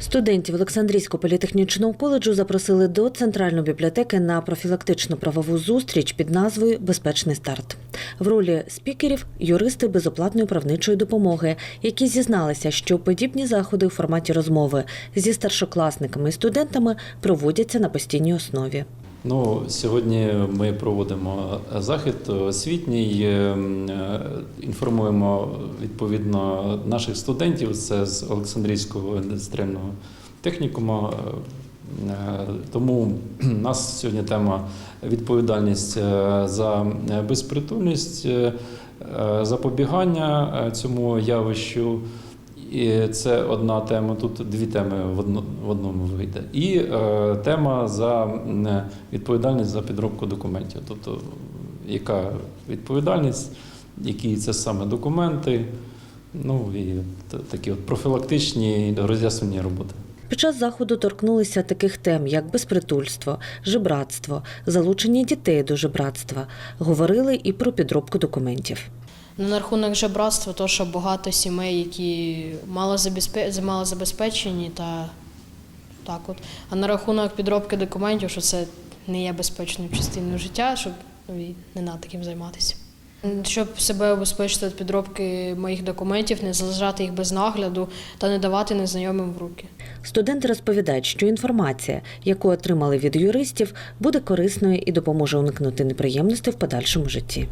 Студентів Олександрійського політехнічного коледжу запросили до центральної бібліотеки на профілактичну правову зустріч під назвою Безпечний старт. В ролі спікерів юристи безоплатної правничої допомоги, які зізналися, що подібні заходи у форматі розмови зі старшокласниками і студентами проводяться на постійній основі. Ну, сьогодні ми проводимо захід освітній, е, м, е, інформуємо відповідно наших студентів. Це з Олександрійського індустріального технікуму. Е, Тому у нас сьогодні тема відповідальність е, за безпритульність, е, запобігання цьому явищу. І це одна тема. Тут дві теми в одно- в одному вийде. І тема за відповідальність за підробку документів. Тобто, яка відповідальність, які це саме документи, ну і такі от профілактичні роз'яснені роботи. Під час заходу торкнулися таких тем, як безпритульство, жебратство, залучення дітей до жебратства. Говорили і про підробку документів. Ну, на рахунок жебратства, то що багато сімей, які мало забезпечені, та так от. А на рахунок підробки документів, що це не є безпечною частиною життя, щоб ну, і не треба таким займатися. Щоб себе обезпечити від підробки моїх документів, не залишати їх без нагляду та не давати незнайомим в руки. Студенти розповідають, що інформація, яку отримали від юристів, буде корисною і допоможе уникнути неприємностей в подальшому житті.